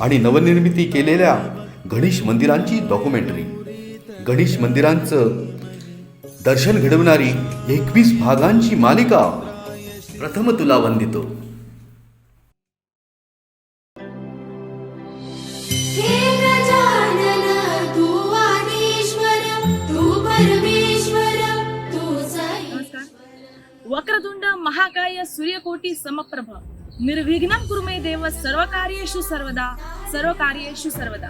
आणि नवनिर्मिती केलेल्या गणेश मंदिरांची डॉक्युमेंटरी गणेश मंदिरांचं दर्शन घडवणारी एकवीस भागांची मालिका प्रथम तुला वंदितो. हे गजानन तू आदिश्वर तू परमेश्वर तू नमस्कार. वक्रतुंड महाकाय सूर्यकोटी समप्रभ. निर्विघ्न कुर्मे देव सर्व कार्येशु सर्वदा सर्व कार्येशु सर्वदा.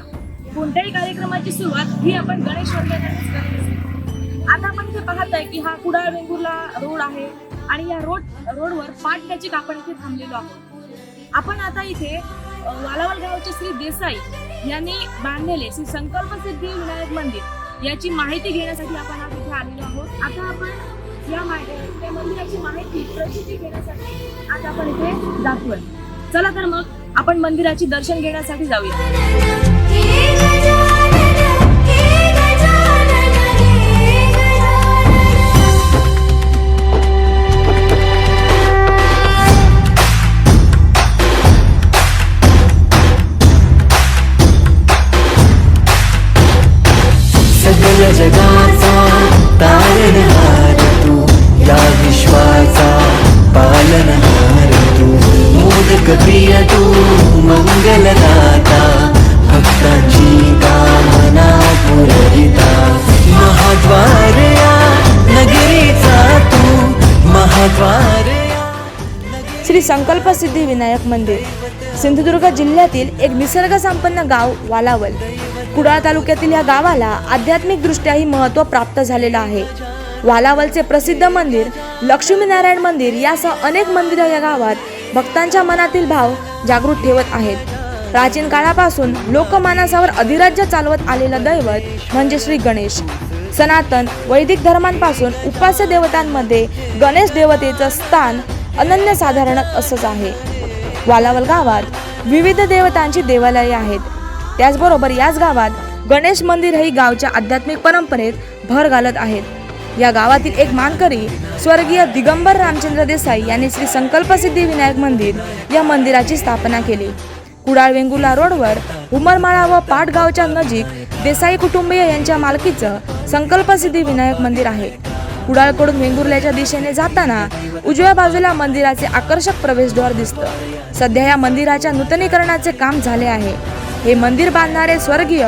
कोणत्याही कार्यक्रमाची सुरुवात ही आपण गणेश वंदनानेच आता आपण इथे पाहत आहे की हा कुडाळ वेंगुर्ला रोड आहे आणि या रोड रोडवर पाटण्याची आपण इथे थांबलेलो आहोत. आपण आता इथे वालावल गावचे श्री देसाई यांनी बांधलेले श्री संकल्प सिद्धी विनायक मंदिर याची माहिती घेण्यासाठी आपण आज इथे आलेलो आहोत. आता आपण या माहिती त्या मंदिराची माहिती प्रसिद्धी घेण्यासाठी आज आपण इथे जातोय चला तर मग आपण मंदिराची दर्शन घेण्यासाठी जाऊया. मंगलदाता भक्तांची कामना पुरविता. महाद्वार नगरीचा तू महाद्वार श्री संकल्प सिद्धी विनायक मंदिर. सिंधुदुर्ग जिल्ह्यातील एक निसर्गसंपन्न गाव वालावल. कुडाळ तालुक्यातील या गावाला आध्यात्मिकदृष्ट्याही महत्त्व प्राप्त झालेलं आहे. वालावलचे प्रसिद्ध मंदिर लक्ष्मीनारायण मंदिर यासह अनेक मंदिरं या गावात भक्तांच्या मनातील भाव जागृत ठेवत आहेत. प्राचीन काळापासून लोकमानसावर अधिराज्य चालवत आलेलं दैवत म्हणजे श्री गणेश. सनातन वैदिक धर्मांपासून उपास्य देवतांमध्ये गणेश देवतेचं स्थान अनन्यसाधारण असंच आहे. वालावल गावात विविध देवतांची देवालये आहेत. त्याचबरोबर याच गावात गणेश मंदिरही गावच्या आध्यात्मिक परंपरेत भर घालत आहेत. या गावातील एक मानकरी स्वर्गीय दिगंबर रामचंद्र देसाई यांनी श्री संकल्प विनायक मंदिर या मंदिराची स्थापना केली. कुडाळ वेंगुर्ला रोडवर उमरमाळा व पाटगावच्या नजीक देसाई कुटुंबीय यांच्या मालकीचं संकल्पसिद्धी विनायक मंदिर आहे. कुडाळकडून वेंगुर्ल्याच्या दिशेने जाताना उजव्या बाजूला मंदिराचे आकर्षक प्रवेशद्वार दिसतं. सध्या या मंदिराच्या नूतनीकरणाचे काम झाले आहे. हे मंदिर बांधणारे स्वर्गीय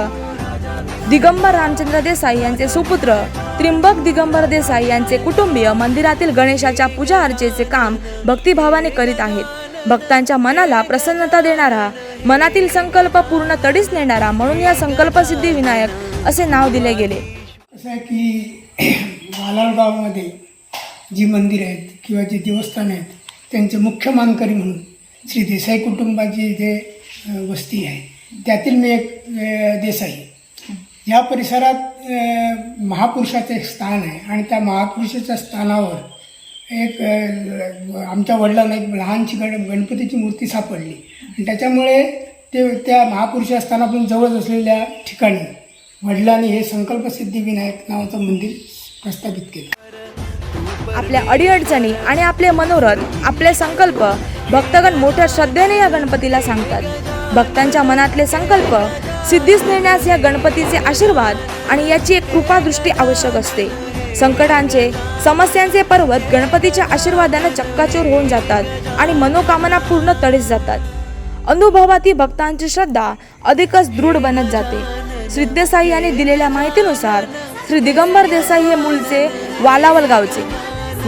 दिगंबर रामचंद्र देसाई यांचे सुपुत्र त्रिंबक दिगंबर देसाई यांचे कुटुंबीय मंदिरातील गणेशाच्या पूजा अर्चेचे काम भक्तिभावाने करीत आहेत. भक्तांच्या मनाला प्रसन्नता देणारा मनातील संकल्प पूर्ण तडीस नेणारा म्हणून या संकल्पसिद्धी विनायक असे नाव दिले गेले. कसं आहे की मालाडगावमध्ये जी मंदिरं आहेत किंवा जी देवस्थानं आहेत त्यांचे मुख्य मानकरी म्हणून श्री देसाई कुटुंबाची इथे वस्ती आहे. त्यातील मी एक देसाई. या परिसरात महापुरुषाचे महापुरुषाचं एक स्थान आहे आणि त्या महापुरुषाच्या स्थानावर एक आमच्या वडिलांना एक लहानशी गण गणपतीची मूर्ती सापडली. आणि त्याच्यामुळे ते त्या महापुरुषा स्थानापासून जवळ असलेल्या ठिकाणी वडिलांनी हे संकल्प विनायक नावाचं मंदिर प्रस्थापित केलं. आपल्या अडीअडचणी आणि आपले मनोरथ आपले संकल्प भक्तगण मोठ्या श्रद्धेने या गणपतीला सांगतात. भक्तांच्या मनातले संकल्प सिद्धीस नेण्यास या गणपतीचे आशीर्वाद आणि याची एक कृपादृष्टी आवश्यक असते. संकटांचे समस्यांचे पर्वत गणपतीच्या आशीर्वादाने चक्काचूर होऊन जातात आणि मनोकामना पूर्ण तडीस जातात. अनुभवाती भक्तांची श्रद्धा अधिकच दृढ बनत जाते. श्री देसाई यांनी दिलेल्या माहितीनुसार श्री दिगंबर देसाई हे मूळचे वालावल गावचे.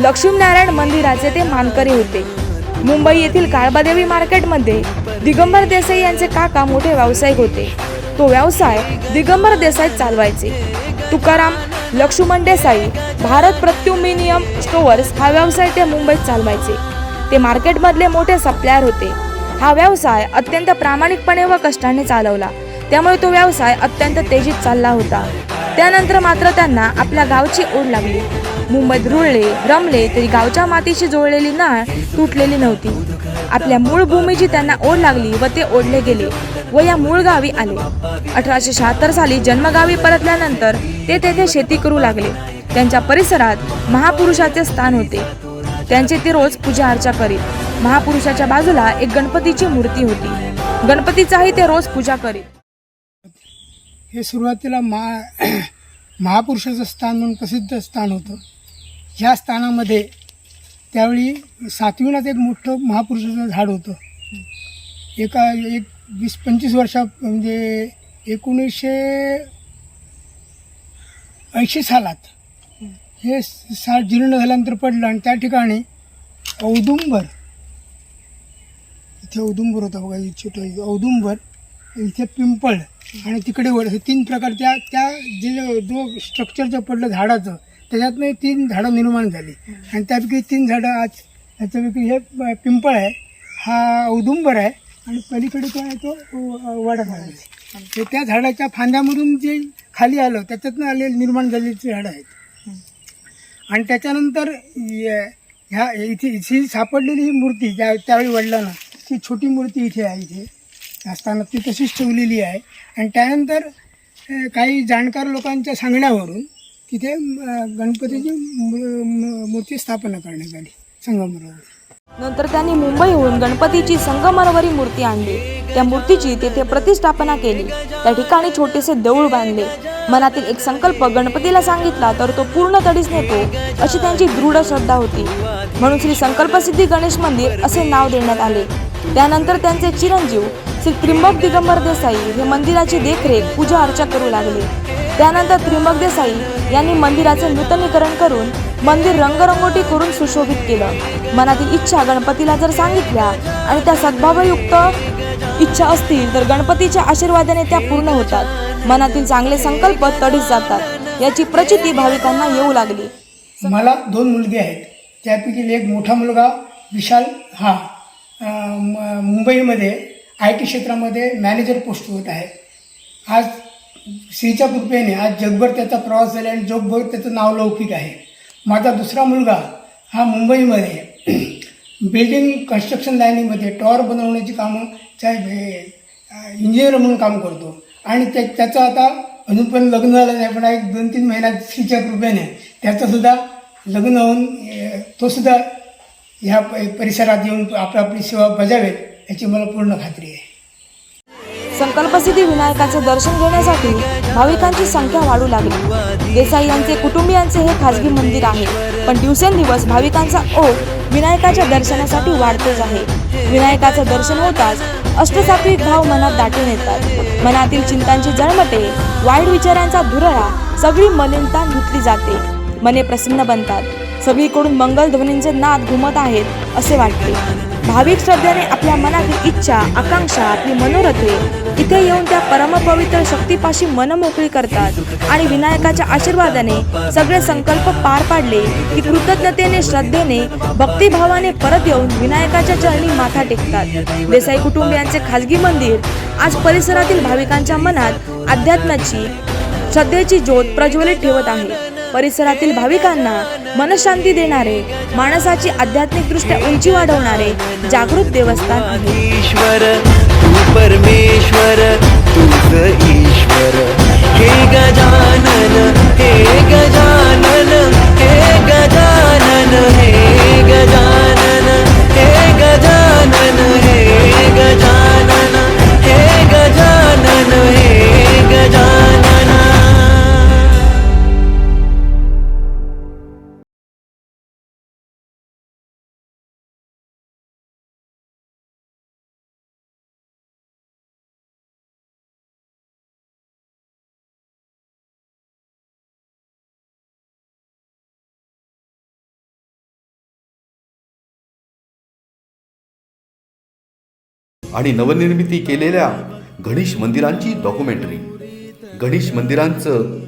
लक्ष्मीनारायण मंदिराचे ते मानकरी होते. मुंबई येथील काळबादेवी मार्केटमध्ये दिगंबर देसाई यांचे काका मोठे व्यावसायिक होते. तो व्यवसाय दिगंबर देसाई चालवायचे. तुकाराम लक्ष्मण देसाई भारत प्रत्युमिनियम स्टोअर्स हा व्यवसाय ते मुंबईत चालवायचे. ते मार्केटमधले मोठे सप्लायर होते. हा व्यवसाय अत्यंत प्रामाणिकपणे व कष्टाने चालवला. त्यामुळे तो व्यवसाय अत्यंत तेजीत चालला होता. त्यानंतर मात्र त्यांना आपल्या गावची ओढ लागली. मुंबईत रुळले रमले तरी गावच्या मातीशी जोडलेली नाळ तुटलेली नव्हती. आपल्या मूळ भूमीची त्यांना ओढ लागली व ते ओढले गेले व या मूळ गावी आले. अठराशे शहात्तर साली जन्मगावी परतल्यानंतर ते तेथे शेती करू लागले. त्यांच्या परिसरात महापुरुषाचे स्थान होते. त्यांचे ते रोज पूजा अर्चा करीत. महापुरुषाच्या बाजूला एक गणपतीची मूर्ती होती. गणपतीचाही ते रोज पूजा करीत. हे सुरुवातीला मा महापुरुषाचं स्थान म्हणून प्रसिद्ध स्थान होतं. ह्या स्थानामध्ये त्यावेळी सातवीनात एक मोठं महापुरुषाचं झाड होतं. एका एक वीस पंचवीस वर्षा म्हणजे एकोणीसशे ऐंशी सालात हे साठ जीर्ण झाल्यानंतर पडलं आणि त्या ठिकाणी औदुंबर इथे औदुंबर होता बघा छोटं औदुंबर इथे पिंपळ आणि तिकडे वर हे तीन प्रकार त्या त्या जे जो स्ट्रक्चरचं पडलं झाडाचं त्याच्यातनं तीन झाडं निर्माण झाली. आणि त्यापैकी तीन झाडं आज त्याच्यापैकी हे प- पिंपळ आहे हा औदुंबर आहे आणि पलीकडे तो आहे तो अ, आहे. ते त्या झाडाच्या फांद्यामधून जे खाली आलं त्याच्यातनं आले निर्माण झालेली झाडं आहेत. आणि त्याच्यानंतर ह्या इथे इथे सापडलेली ही मूर्ती ज्या त्यावेळी वडिलांना ती छोटी मूर्ती इथे आहे इथे असताना ती तशीच ठेवलेली आहे. आणि त्यानंतर काही जाणकार लोकांच्या सांगण्यावरून तिथे गणपतीची मूर्ती स्थापना करण्यात आली संगमरवर. नंतर त्यांनी मुंबईहून गणपतीची संगमरवरी मूर्ती आणली. त्या मूर्तीची तेथे प्रतिष्ठापना केली. त्या ठिकाणी छोटेसे देऊळ बांधले. मनातील एक संकल्प गणपतीला सांगितला तर तो पूर्ण तडीस नेतो अशी त्यांची दृढ श्रद्धा होती. म्हणून श्री संकल्पसिद्धी गणेश मंदिर असे नाव देण्यात आले. त्यानंतर त्यांचे चिरंजीव श्री त्रिंबक दिगंबर देसाई हे मंदिराची देखरेख पूजा अर्चा करू लागले. त्यानंतर त्रिमक देसाई यांनी मंदिराचे नूतनीकरण करून मंदिर रंगरंगोटी करून सुशोभित केलं. मनातील इच्छा गणपतीला जर सांगितल्या आणि त्या सद्भावयुक्त इच्छा असतील तर गणपतीच्या आशीर्वादाने त्या पूर्ण होतात. मनातील चांगले संकल्प तडीस जातात. याची प्रचिती भाविकांना येऊ लागली. मला दोन मुलगे आहेत. त्यापैकी एक मोठा मुलगा विशाल हा म- मुंबईमध्ये आय टी क्षेत्रामध्ये मॅनेजर पोस्ट होत आहे. आज श्रीच्या कृपेने आज जगभर त्याचा प्रवास झाला आणि जगभर त्याचं नाव लौकिक आहे. माझा दुसरा मुलगा हा मुंबईमध्ये बिल्डिंग कन्स्ट्रक्शन लाईनीमध्ये टॉवर बनवण्याची कामं त्या इंजिनियर म्हणून काम करतो. आणि त्या त्याचं आता अजून पण लग्न झालं नाही पण एक दोन तीन महिन्यात श्रीच्या कृपेने त्याचंसुद्धा लग्न होऊन तोसुद्धा ह्या परिसरात येऊन आपली आपली सेवा बजावेल याची मला पूर्ण खात्री आहे. संकल्पसिद्धी विनायकाचे दर्शन घेण्यासाठी भाविकांची संख्या वाढू लागली. देसाई यांचे कुटुंबियांचे हे खाजगी मंदिर आहे पण दिवसेंदिवस भाविकांचा ओघ विनायकाच्या दर्शनासाठी वाढतोच आहे. विनायकाचं दर्शन होताच अष्टसात्विक भाव मनात दाटून येतात. मनातील चिंतांची जळमटे वाईट विचारांचा धुरळा सगळी मलिनता धुतली जाते. मने प्रसन्न बनतात. सगळीकडून मंगल ध्वनींचे नाद घुमत आहेत असे वाटते. भाविक श्रद्धेने आपल्या मनातील इच्छा आकांक्षा आपली मनोरथे इथे येऊन त्या परमपवित्र शक्तीपाशी मन मोकळी करतात. आणि विनायकाच्या आशीर्वादाने सगळे संकल्प पार पाडले की कृतज्ञतेने श्रद्धेने भक्तिभावाने परत येऊन विनायकाच्या चरणी माथा टेकतात. देसाई कुटुंबियांचे खाजगी मंदिर आज परिसरातील भाविकांच्या मनात अध्यात्माची श्रद्धेची ज्योत प्रज्वलित ठेवत आहे. परिसरातील भाविकांना मनशांती देणारे माणसाची आध्यात्मिकदृष्ट्या उंची वाढवणारे जागृत देवस्थान ईश्वर तू परमेश्वर आणि नवनिर्मिती केलेल्या गणेश मंदिरांची डॉक्युमेंटरी गणेश मंदिरांचं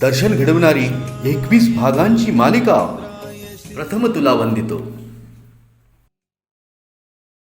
दर्शन घडवणारी एकवीस भागांची मालिका प्रथम तुला वंदितो.